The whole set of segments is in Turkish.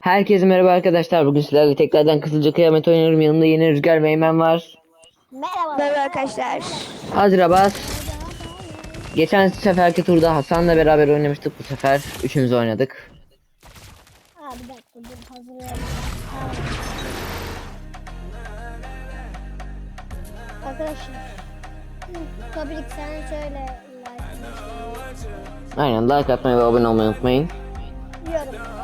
Herkese merhaba arkadaşlar. Bugün sizlerle tekrardan Kızılca Kıyamet oynuyorum. Yanımda yeni Rüzgar ve Eymen var. Merhaba. Merhaba arkadaşlar. Hazır bas. Geçen seferki turda Hasan'la beraber oynamıştık. Bu sefer üçümüz oynadık. Aa, bir dakika dur hazırlayalım. Aa. Arkadaşlar. Tabii ki sen şöyle like Aynen like atmayı ve abone olmayı unutmayın. yorum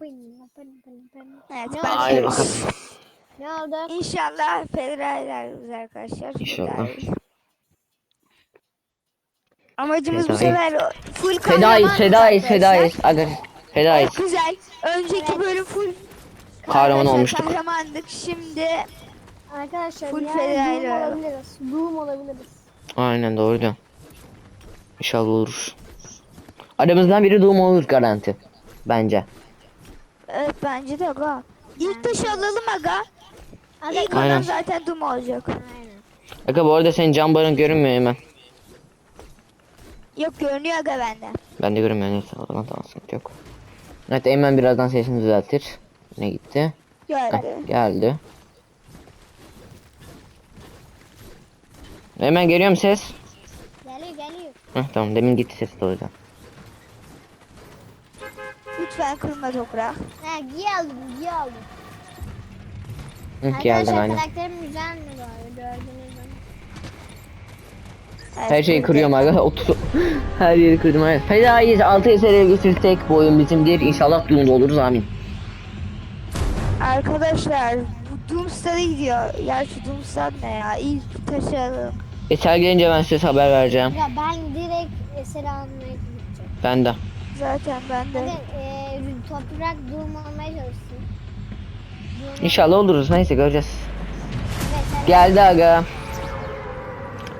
bın. Evet Ne oldu? bakalım. Ne oldu? İnşallah federal ilerleriz arkadaşlar. İnşallah. Federal. Amacımız bu Federal. sefer full Fedayız, kahramanız fedayız, arkadaşlar. fedayız. Aga, fedayız. Evet, güzel. Önceki bölüm full Kahraman arkadaşlar olmuştuk. Kahramandık. Şimdi Arkadaşlar Full yani federal Doom olabiliriz. Doom olabiliriz. Aynen doğru diyorsun. İnşallah olur. Aramızdan biri doğum olur garanti. Bence. evet bence de aga. İlk taşı alalım aga. Aga, İlk Aynen. adam zaten Doom olacak. Aynen. Aga bu arada senin can barın görünmüyor hemen. Yok görünüyor aga bende. Ben de görünmüyor neyse o zaman tamam sıkıntı yok. Evet Eymen birazdan sesini düzeltir. Ne gitti? Heh, Gördü. geldi. Hemen geliyor mu ses? Heh, tamam demin gitti ses de o yüzden. Lütfen kırma toprağı. Ha giy aldım giy aldım. Hı, geldin Arkadaşlar aynen. karakterim güzel mi gördünüz mü? Evet, Her şeyi kırıyorum aga. Otur. Her yeri kırdım. Evet. Fedaiyiz. 6 esere götürsek bu oyun bizimdir. İnşallah durumda oluruz amin. Arkadaşlar bu Doomstar'a gidiyor. Ya şu Doomstar ne ya? İlk taşı alalım. Eser gelince ben size haber vereceğim. Ya ben direkt eseri almaya gideceğim. Ben de. Zaten ben de. Hadi e, toprak Doom almaya çalışsın. İnşallah oluruz. Neyse göreceğiz. Evet, Geldi aga.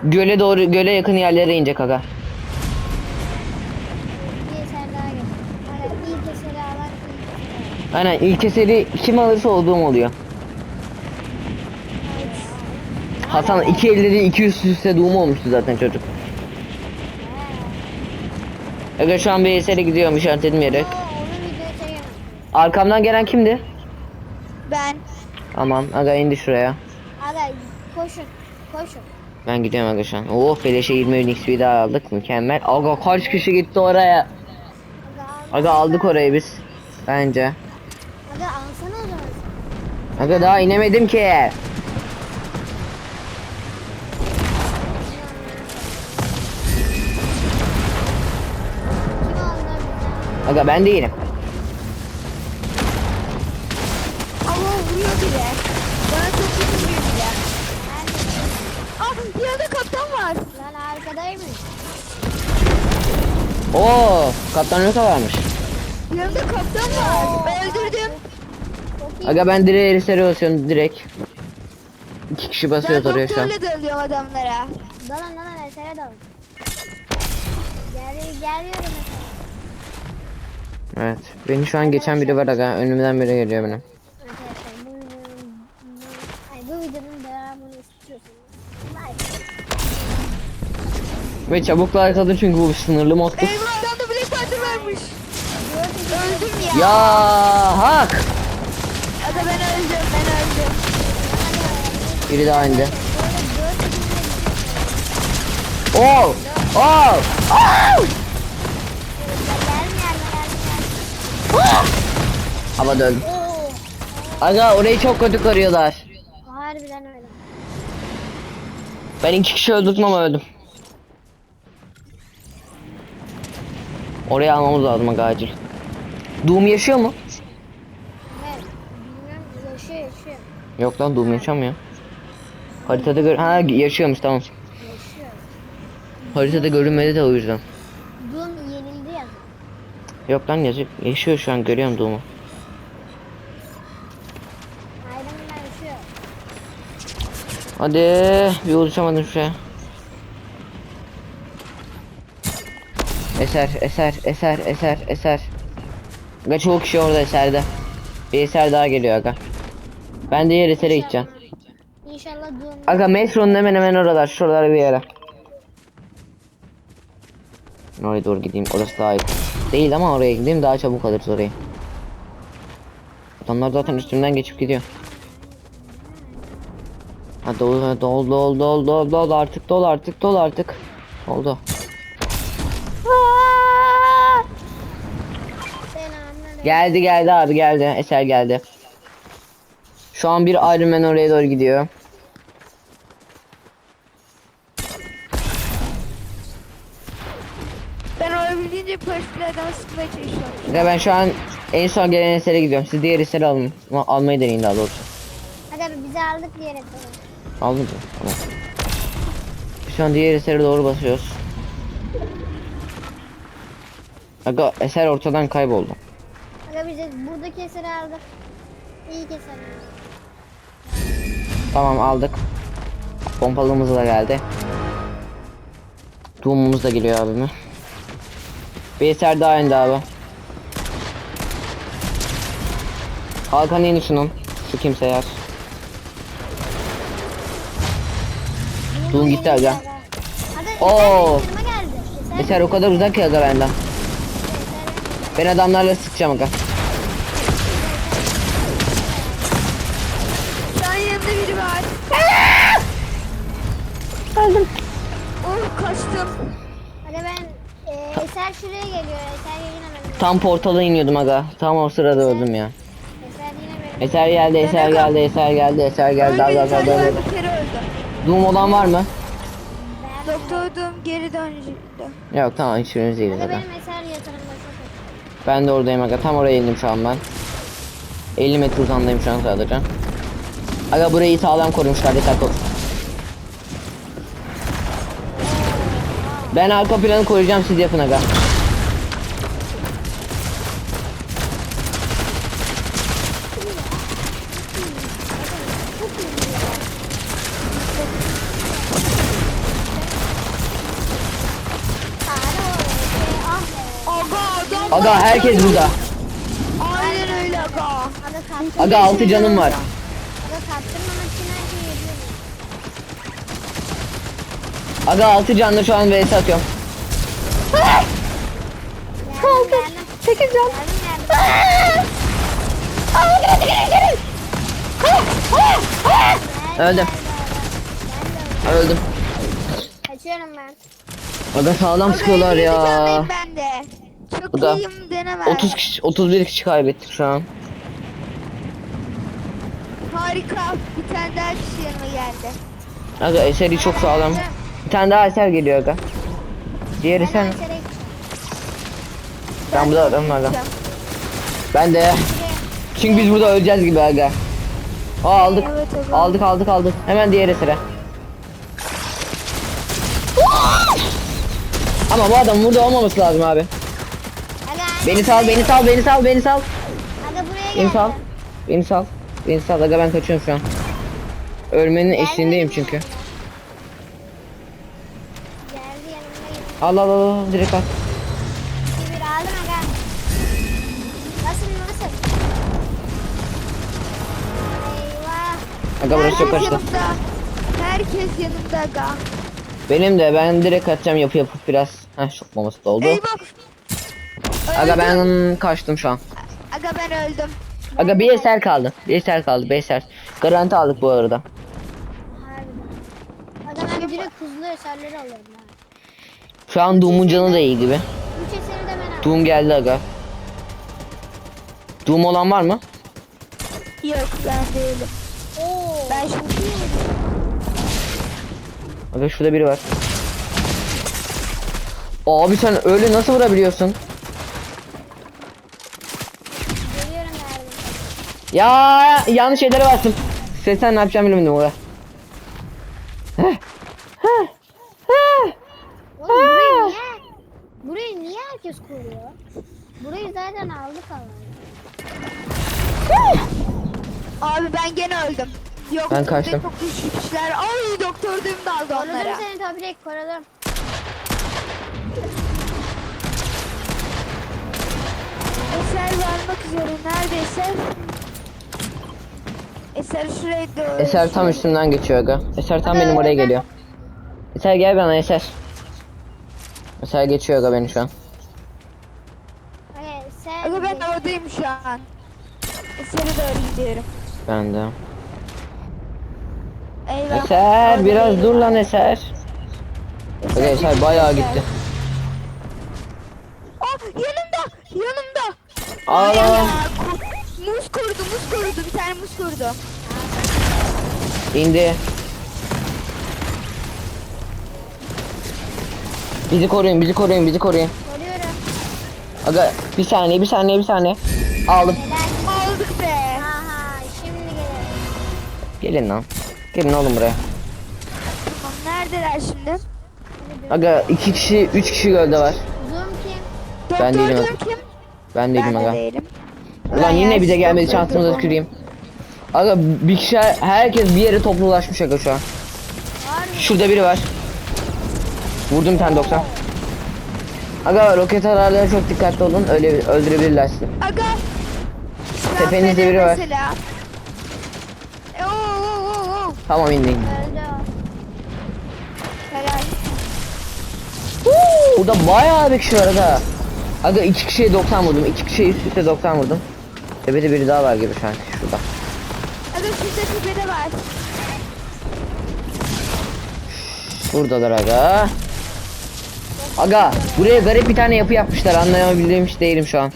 Göle doğru göle yakın yerlere inecek aga. bir eser daha getir. Hadi ilk eseri alan ilk eseri. Aynen ilk eseri kim alırsa olduğum oluyor. Hasan iki elleri iki üst üste doğum olmuştu zaten çocuk. Aga şu an bir esere gidiyorum videoya çekemem. Arkamdan gelen kimdi? Ben Aman aga indi şuraya. Hadi koşun koşun. Ben gidiyorum aga şu an. Oh beleşe 20 bin XP daha aldık mükemmel. Aga kaç kişi gitti oraya? Aga, Aga aldık orayı biz. Bence. Aga alsana o zaman. Aga daha inemedim ki. Aga ben değilim. ama vuruyor bile. Bana çok iyi vuruyor bile. Ah bir yerde kaptan var. Lan arkadaymış. Oo kaptan Luka varmış. Yerde kaptan var. Ben öldürdüm. Aga ben direğe esere basıyorum direkt. İki kişi Ben basıyoruz oraya şu an. doktorla dalıyorum adamlara. Dalın dalın esere dalın. Gel, geliyorum esere. Evet. Beni şu an geçen biri var aga. Önümden biri geliyor benim. Arkadaşlar bu videonun, bu, ay, bu videonun devamını istiyorsanız like. Ve çabuk like atın çünkü bu sınırlı moddu. Eyvah adamda Black Panther varmış. Öldüm ya. Ya hak. Aga ben öldüm ben öldüm. Biri daha indi. Böyle dört günde Oo. Oo. Oo. Öldüm. Oo. Aga orayı çok kötü koruyorlar. Harbiden öyle. Ben iki kişi öldürdüm ama öldüm. Oraya almamız lazım aga acil. Doom yaşıyor mu? Evet. Bilmem yaşıyor yaşıyor. Yok lan Doom yaşamıyor. Haritada gör... Ha yaşıyormuş tamam. Yaşıyor. Haritada görünmedi de o yüzden. Yok lan yazık. Yaşıyor şu an görüyorum yaşıyor. Hadi bir ulaşamadım şuraya. Eser, eser, eser, eser, eser. Aga çoğu kişi orada eserde. Bir eser daha geliyor aga. Ben diğer esere gideceğim. İnşallah Aga metronun hemen hemen oralar. Şuralara bir yere. Oraya doğru gideyim. Orası daha iyi. Değil ama oraya gideyim daha çabuk alırız orayı. Adamlar zaten üstümden geçip gidiyor. Ha dolu ha, dol dol dol dol dol artık dol artık dol artık. Oldu. Geldi geldi abi geldi. Eser geldi. Şu an bir Iron Man oraya doğru gidiyor. Ben olabildiğince paraşütlerden sıkmaya çalışıyorum. Ya ben şu an en son gelen esere gidiyorum. Siz diğer eseri alın. Ama Almayı deneyin daha doğrusu. Hadi abi bizi aldık diye yapalım. Aldın mı? Tamam. Şu an diğer esere doğru basıyoruz. Aga eser ortadan kayboldu. Aga biz de buradaki eseri aldık. İyi keser. Tamam aldık. Pompalımız da geldi. Doom'umuz da geliyor abime. Bir eser daha indi abi. Hakan yeni şunun. Şu kimse yer. Doom gitti aga. Oo. Eser, o kadar uzak ki aga benden. Ben adamlarla sıkacağım aga. Tam portala iniyordum aga. Tam o sırada öldüm ya. Eser. Eser geldi, eser geldi, eser geldi, eser geldi. Öldüm. aga. Bir kere öldüm. Doom olan var mı? Doktordum geri dönecekti. Yok tamam hiçbiriniz değiliz Aga benim Eser Ben de oradayım aga. Tam oraya indim şu an ben. 50 metre uzandayım şu an sadece. Aga burayı sağlam korumuşlar dikkat ol. Ben arka planı koruyacağım siz yapın aga. Sağda o. Şey, ah be. Aga herkes burada. Aynen öyle aga. Aga kaptırma. Aga 6 canım var. Aga kaptırmamak için her şeyi yapıyorum. Aga 6 canlı şu an vs atıyorum. Geldim. 8 can. Geldim. Öldüm. Ben de öldüm. Öldüm. Kaçıyorum ben. Aga sağlam sıkıyorlar 57 ya. Bu da iyiyim denemem. 30 kişi 31 kişi kaybettik şu an. Harika. Bir tane daha kişi yanıma geldi. Aga eseri çok sağlam. Bir tane daha eser geliyor aga. Diğeri sen. Gideceğim. Ben burada adamım aga. Ben de. Çünkü biz burada öleceğiz gibi aga. Aa aldık. Evet, aga. Aldık aldık aldık. Hemen diğer esere. Ama bu adam burada olmaması lazım abi. Beni sal, beni sal, beni sal, beni sal. Aga buraya Beni sal. geldi. Beni sal. Beni sal aga ben kaçıyorum şu an. Ölmenin eşiğindeyim çünkü. Geldi yanımda yürüdü. Al al al al direkt. Bir aldım aga. Nasıl nasıl? Eyvah. Aga burası çok Herkes kaçtı. yanımda. Herkes yanımda aga. Benim de ben direkt kaçacağım yapı yapıp biraz. Heh çok maması doldu. Eyvah. Aga ben kaçtım şu an. Aga ben öldüm. Aga bir eser kaldı. Bir eser kaldı. Bir eser. Garanti aldık bu arada. Aga ben direkt hızlı eserleri alıyorum ha. Şu an Doom'un canı da iyi gibi. Üç eseri de ben aldım. Doom geldi aga. Doom olan var mı? Yok ben değilim. Oo. Ben şimdi Aga şurada biri var. Abi sen öyle nasıl vurabiliyorsun? Geliyorum yardım. Ya yanlış şeylere bastım. Sen sen ne yapacağımı bilemedim orada. Oğlum burayı niye? Burayı niye herkes koruyor? Burayı zaten aldık Allah'ım. Abi ben gene öldüm. Yok Ben kaçtım. Çok güçlü kişiler. Ay doktor düğüm daldı onlara. Korudum seni Toprak korudum. Eser varmak üzere neredeyse. Eser şuraya doğru. Eser tam üstümden geçiyor aga. Eser tam benim oraya geliyor. Eser gel bana Eser. Eser geçiyor aga beni şu an. Sen Aga ben havadayım şu an. Eser'e doğru gidiyorum. Ben de. Eyvah. Eser biraz dur lan Eser. Aga Eser bayağı gitti. Aa yanımda yanımda. Aa Ya, muz korudu bir tane muz korudu. İndi. Bizi koruyun, bizi koruyun, bizi koruyun. Soruyorum. Aga bir saniye, bir saniye, bir saniye. Aldım. Aldık be. Aha şimdi gelelim. Gelin lan. Gelin oğlum buraya. Tamam neredeler şimdi? Aga iki kişi, üç kişi gölde var. Zoom kim? Ben Doktor değilim Doom kim? Ben değilim ben aga. de değilim. Ulan yine bize gelmedi şansımıza tüküreyim. Aga bir kişi herkes bir yere toplulaşmış aga şu an. Şurada biri var. Vurdum tane 90. Aga roket ararlarına çok dikkatli olun. Öyle öldürebilirler sizi. Aga. Tepenizde biri var. Mesela. E, oo, oo, oo. Tamam indi indi. Öldü o. Helal. Burada bayağı bir kişi var aga. Aga iki kişiye 90 vurdum. iki kişiye üst üste 90 vurdum. Tepede biri daha var gibi sanki şurada. Aga şurada tepede var. Buradalar aga. Aga buraya garip bir tane yapı yapmışlar anlayabildiğim hiç değilim şu an.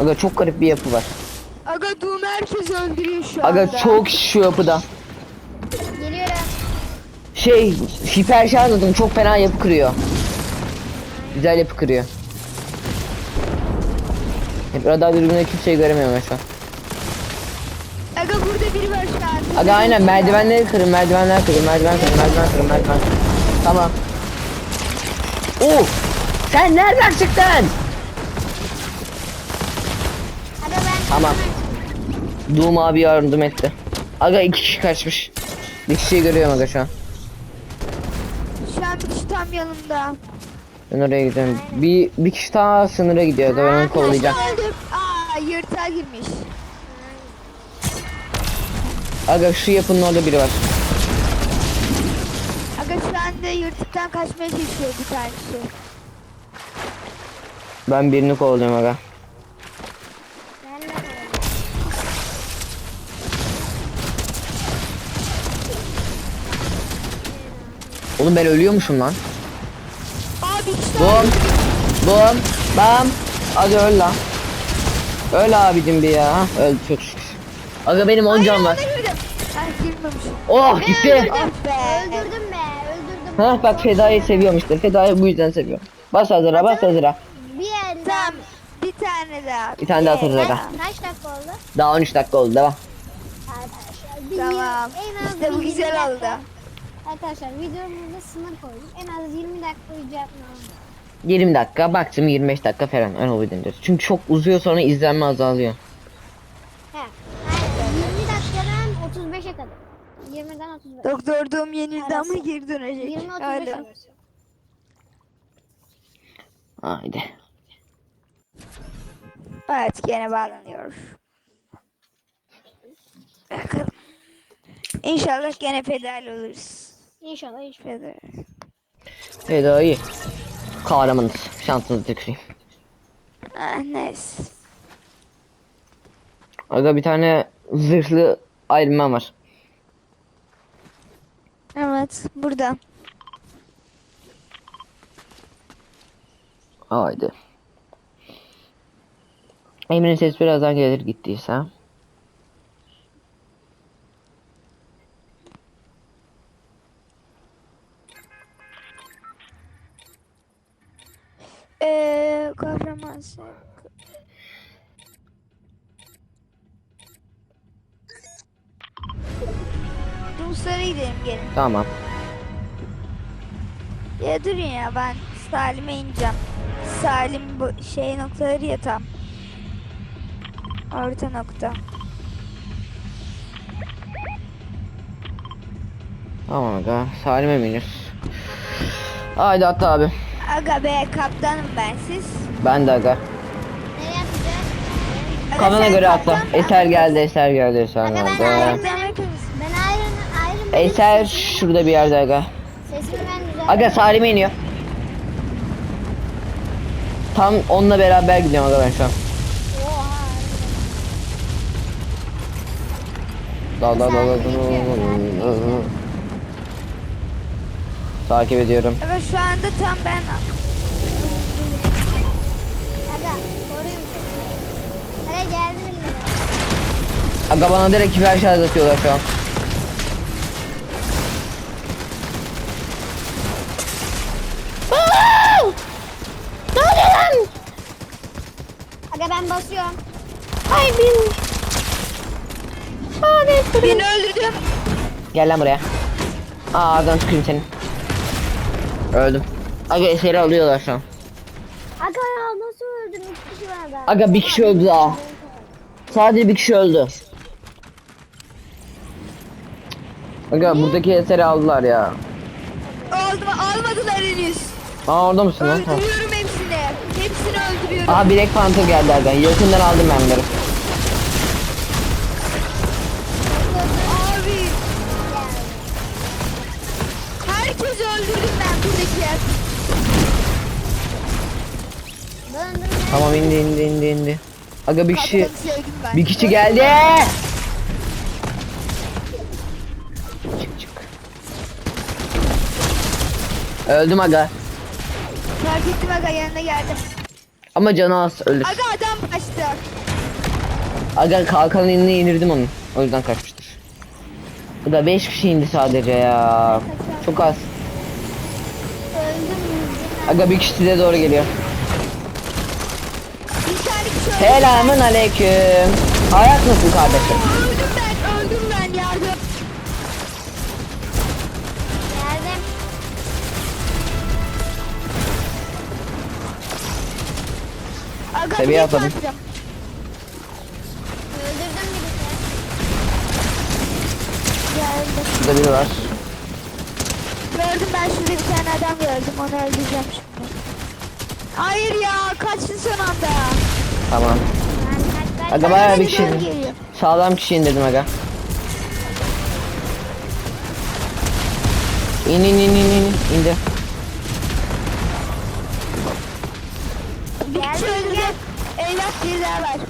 Aga çok garip bir yapı var. Aga Doom herkes öldürüyor şu Aga anda. çok kişi şu yapıda. Geliyorum. Şey hiper şarj çok fena yapı kırıyor. Güzel yapı kırıyor. Hep radar dürbünle kimseyi göremiyorum ben şu an. Aga burada biri var şu an. Aga aynen merdivenleri kırın, merdivenler kırın, merdiven kırın, merdiven kırın, merdiven kırın. Tamam. Oo! Sen nereden çıktın? Hadi ben Tamam. Doom abi yardım etti. Aga iki kişi kaçmış. Bir kişiyi görüyorum aga şu an. Şu an tam yanımda. Ben oraya gidiyorum. Bir, bir kişi daha sınıra gidiyor ben onu kovalayacağım. Aa yırtığa girmiş. Aga şu yapının orada biri var. Aga şu anda yırtıktan kaçmaya çalışıyor bir tanesi. Ben birini kovalıyorum aga. Oğlum ben ölüyormuşum lan. Bum. Bum. Bam. Hadi öl lan. Öl abicim bir ya. Hah, Öldü çok şükür. Aga benim 10 can var. Ha girmemişim. Oh gitti. Ah be. Öldürdüm be. Öldürdüm. Ha bak Feda'yı seviyorum işte. Feda'yı bu yüzden seviyorum. Bas hazıra bas hazıra. Bir elde. Tamam. Bir tane daha. Bir tane daha atarız aga. Kaç dakika oldu? Daha 13 dakika oldu devam. Arkadaşlar. Bir Tamam. yirmi- en az İşte bu bir güzel 20 oldu. Arkadaşlar videomuzda sınır koydum. En az 20 dakika video yapmam. 20 dakika baktım 25 dakika falan öyle oluyor diyoruz. Çünkü çok uzuyor sonra izlenme azalıyor. He. Aynen. 20 dakikadan 35'e kadar. 20'den 35. Doktor Doom yenildi Arası. ama geri dönecek. 20-35 Öyle. arası. Haydi. Evet gene bağlanıyor. Bakalım. İnşallah gene pedal oluruz. İnşallah inşallah. Pedal. Feda iyi. Kahramanız. Şansınızı tüküreyim. Ah neyse. Aga bir tane zırhlı Iron Man var. Evet burada. Haydi. Emre'nin ses birazdan gelir gittiyse. Eee kahraman. Ruslara gidelim gelin. Tamam. Ya durun ya ben Salim'e ineceğim. Salim bu şey noktaları ya tam. Orta nokta. Tamam aga. Salim'e mi iniyoruz? Haydi atla abi. Aga be kaptanım ben siz. Ben de aga. Nereye yapacağız? Aga Kanına sen göre atla. kaptan mı? Eser geldi, eser geldi, eser Aga ben. Iron Man'im. Ben Iron, Eser şurada bir yerde aga. Sesimi ben düzelttim. Aga Salim'e iniyor. Tam onunla beraber gidiyorum aga ben şu an. Oha. Dal dal dal dal dal dal. Takip ediyorum. Evet şu anda tam ben Aga koruyun beni. Aga geldim? Aga bana direkt hiper şarj atıyorlar şu an. Ne oluyor lan? Aga ben basıyorum. Ay bin. Beni öldürdüm. Gel lan buraya. Aa adam tükürüm seni. Öldüm. Aga eseri alıyorlar şu an. Aga ya nasıl öldüm? İki kişi var ben. Aga bir kişi öldü daha. Sadece bir kişi öldü. Aga buradaki eseri aldılar ya. Aldım, almadılar henüz. Aa orada mısın lan? Ha. Öldürüyorum hepsini. Hepsini öldürüyorum. Aa Black Panther geldi aga. Yakından aldım ben bunları. Herkesi öldürdüm ben buradaki. Döndüm Tamam indi indi indi indi. Aga bir kişi bir kişi geldi. Çık çık. Öldüm aga. Fark ettim aga yanına geldi. Ama canı az ölür. Aga adam kaçtı. Aga kalkanın inine indirdim onu. O yüzden kaçmıştır. Aga 5 kişi indi sadece ya. Çok az. Aga bir kişi size doğru geliyor. Selamun aleyküm. Hayat nasıl kardeşim? Öldüm ben, öldüm ben yardım. Geldim. Aga Seviye atladım. Öldürdüm birisini. Geldim. Burada biri var. Gördüm ben şurada bir tane adam gördüm onu öldüreceğim şimdi. Hayır ya kaçtın son anda. Tamam. Aga bayağı bir kişi geliyor. Sağlam kişi indirdim aga. İn in in in in indi. Bir kişi öldürdüm. gel. Evlat bir daha var.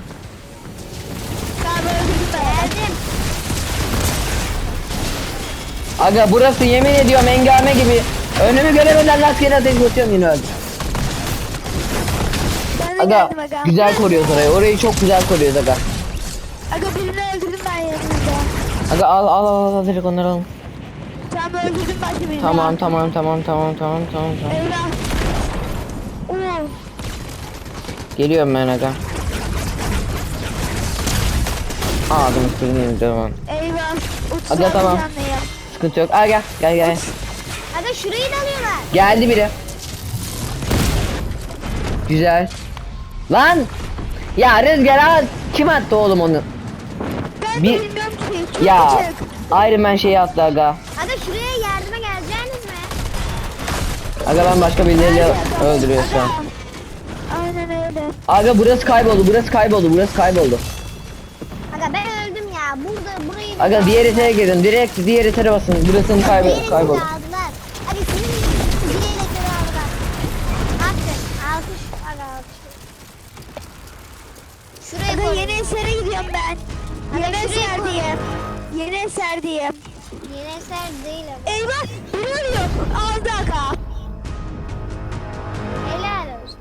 Aga burası yemin ediyorum engame gibi. Önümü göremeden rastgele ateş atıyorum yine öldüm. Ben de Aga geldim aga. güzel koruyoruz orayı. Orayı çok güzel koruyoruz aga. Aga birini öldürdüm ben yanımda. Aga al al al al direkt onları al. Tamam öldürdüm başka birini. Tamam tamam tamam tamam tamam tamam tamam. Evlat. Oo. Geliyorum ben aga. Ağzını sürüneyim devam. Eyvah. Aga, tamam. canlıyım. Sıkıntı yok. Al gel gel gel. Aga şurayı da alıyorlar. Geldi biri. Güzel. Lan! Ya Rüzgar al. Kim attı oğlum onu? Ben Bir- bilmiyorum ki. Çok Ya küçük. Iron Man şeyi attı aga. Aga şuraya yardıma geleceğiniz mi? Aga ben başka birileriyle öldürüyor şu an. Aynen öyle. Aga burası kayboldu, burası kayboldu, burası kayboldu. Burada burayı Aga diğer etere girin, direkt diğer etere basın. Burasını kaybol aldılar. Aga senin diğer etekleri aldılar. Aferin. Alkış. Aga alkış. Şuraya Aga koy. yeni esere gidiyorum ben. Aga, Yeni şuraya eser koy. diye. Yeni eser diye. Yeni eser değil ama. Eyvah. Biri ölüyor. Aldı aga. Helal olsun.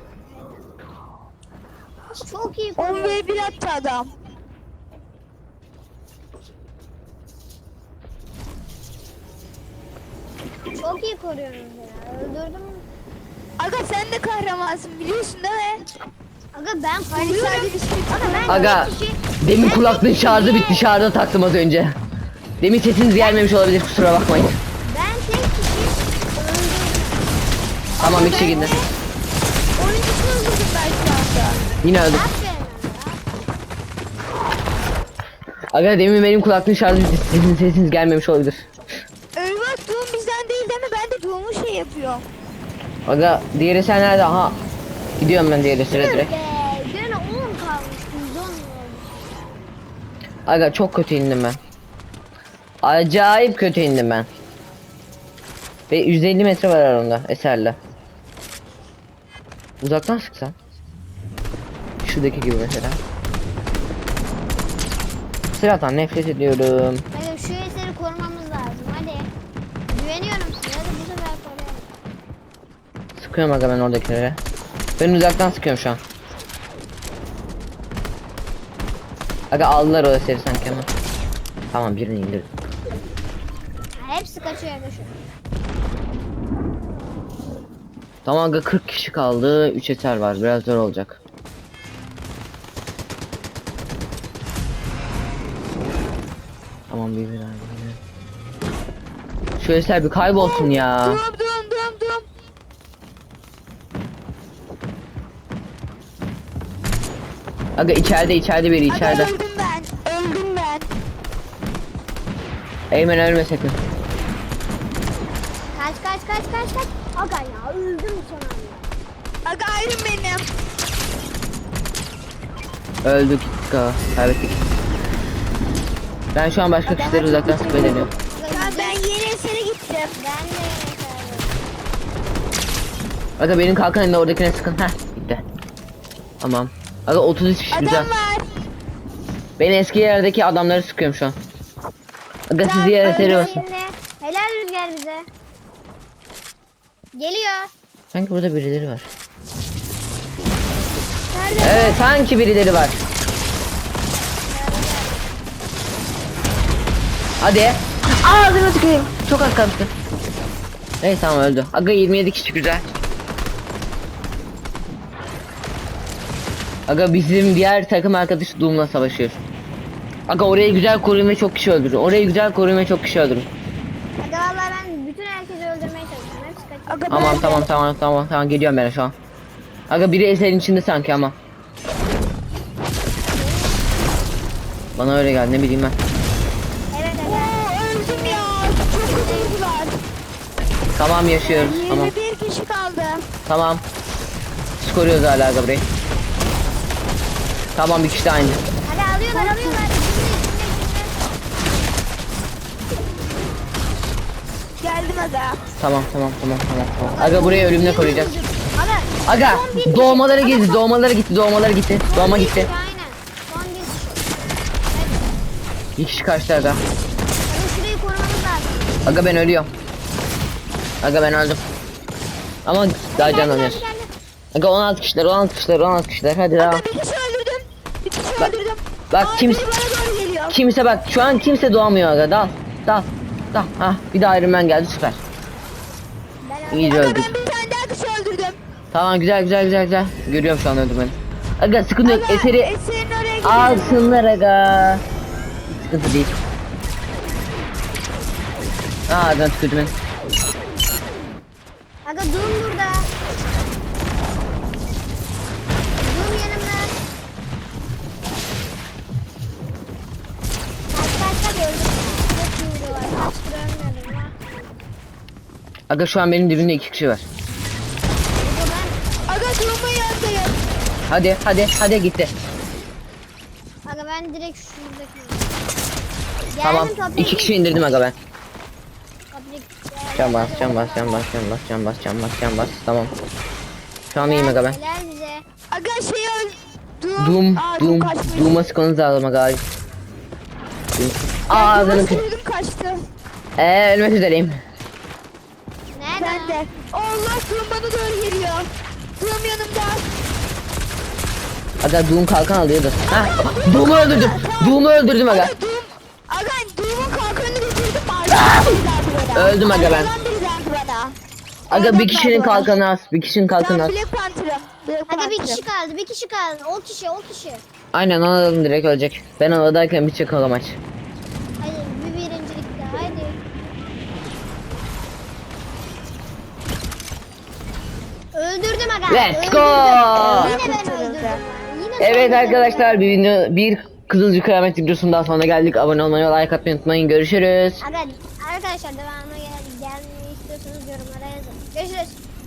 Çok iyi 10 koruyor. ve 1 attı adam. Çok iyi koruyorsunuz ya. Öldürdüm. Aga sen de kahramansın biliyorsun değil mi? Aga ben koruyorum. Aga ben Aga tek kişi- demin kulaklığın şarjı bitti, şarjı taktım az önce. Demin sesiniz gelmemiş olabilir kusura bakmayın. Ben tek kişi öldürdüm. Tamam bir kişi gitti. Oyuncusunu öldürdüm ben şu anda. Yine öldüm. Aga. Aga demin benim kulaklığın şarjı bitti, sizin sesiniz gelmemiş olabilir. Eyvah doğum bizden değil değil mi? Ben de doğumu şey yapıyorum. Aga diğeri sen nerede? Aha. Gidiyorum ben diğeri sıra direkt. Gene 10 kalmış. 110 oldu. Aga çok kötü indim ben. Acayip kötü indim ben. Ve 150 metre var aramda eserle. Uzaktan sıksam. Şuradaki gibi mesela. Silahtan nefret ediyorum. Hadi şu eseri korumamız lazım. Hadi. Güveniyorum size. Hadi bu sefer koruyalım. Sıkıyorum aga ben oradakilere. Ben uzaktan sıkıyorum şu an. Aga aldılar o eseri sanki ama. Tamam birini indirdim. Ha, hepsi kaçıyor aga şu. Tamam aga 40 kişi kaldı. 3 eser var. Biraz zor olacak. Tamam bir bir abi. Şu eser bir kaybolsun ya. Aga içeride içeride biri içeride. Aga öldüm ben. Öldüm ben. Eymen ölme sakın. Kaç kaç kaç kaç kaç. Aga ya öldüm son anda. Aga ayrım benim. Öldük. Aga, kaybettik. Ben şu an başka kişileri uzaktan sıkmayı deniyorum. Ben yeni esere gittim. Ben de arıyorum. Aga benim kalkanımda oradakine sıkın. Heh gitti. Tamam. Aga 33 kişi güzel. Adam var. Ben eski yerdeki adamları sıkıyorum şu an. Aga siz diğer eseri helal rüzgar bize. Geliyor. Sanki burada birileri var. Nerede? Evet sanki birileri var. Hadi. Ağzına tüküreyim. Çok az kalmıştı. Neyse tamam öldü. Aga 27 kişi güzel. Aga bizim diğer takım arkadaşı Doom'la savaşıyor. Aga orayı güzel koruyun ve çok kişi öldürün. Orayı güzel koruyun ve çok kişi öldürün. Aga valla ben bütün herkesi öldürmeye çalışıyorum. Hepsi kaçıyor. Aga Tamam ben tamam tamam tamam tamam geliyorum ben şu an. Aga biri eserin içinde sanki ama. Bana öyle geldi ne bileyim ben. Evet aga. Oo, öldüm ya. Çok hızlılar. Tamam yaşıyoruz. Tamam 21 kişi kaldı. tamam. Biz koruyoruz hala aga burayı. Tamam bir kişi daha indi. Hadi alıyorlar alıyorlar. Geldim aga. Tamam tamam tamam tamam. tamam. Aga burayı ölümle koruyacağız. Aga. Aga kişi. doğmaları gitti doğmaları gitti doğmaları gitti. Doğma gitti. Aynen. Son bir kişi. Kaçtı aga. Şurayı korumamız lazım. Aga ben ölüyorum. Aga ben öldüm. Ama daha Geldi, canlanıyoruz. geldi, geldi. Aga 16 kişiler 16 kişiler 16 kişiler hadi. Aga bir kişi öldürdüm. Bir kişi Bak- öldürdüm. Bak Aa, kim- biri bana doğru geliyor. Kimse bak şu an kimse doğamıyor aga dal dal dal. Hah bir daha Iron Man geldi süper. Aga öldük. Tamam güzel güzel güzel güzel. Görüyorum şu an öldürmeni. Aga sıkıntı yok eseri alsınlar aga. Sıkıntı değil. Aa ben tükürdüm. Aga Doom burada. Aga şu an benim dibimde iki kişi var. Aga ben, Aga durumun yanındayım. Hadi hadi hadi gitti. aga ben direkt şuradaki. Tamam iki kişi indirdim aga ben. Can bas can bas can bas can bas can bas can bas can bas tamam. Şu an iyiyim aga ben. Aga şey öl. Doom Aa, Doom. Doom'a sıkmanız lazım aga. Doom. Aa canım kaçtı. Eee ölmek üzereyim. Nerede? Ben de. Allah Doom bana doğru geliyor. Doom yanımda. Aga Doom kalkan alıyordu. Ha Doom'u öldürdüm. Doom'u öldürdüm aga. Aga Doom. Aga Doom'un kalkanını getirdim. Arkadan biri geldi bana. Öldüm aga ben. Arkadan biri geldi bana. Aga bir kişinin kalkanı az. Bir kişinin kalkanı Ben az. Black Panther'ım. Black Aga bir Panther'ım. kişi kaldı. Bir kişi kaldı. O kişi o kişi. Aynen onu aldım direkt ölecek. Ben havadayken bir çakal maç. Hadi bir birincilik daha. Hadi. Öldürdüm aga. Let's go. Evet arkadaşlar bir video, bir Kızılcık Kıyamet videosundan sonra geldik. Abone olmayı, like atmayı unutmayın. Görüşürüz. Arkadaşlar devamına gel gelmeyi istiyorsanız yorumlara yazın. Görüşürüz.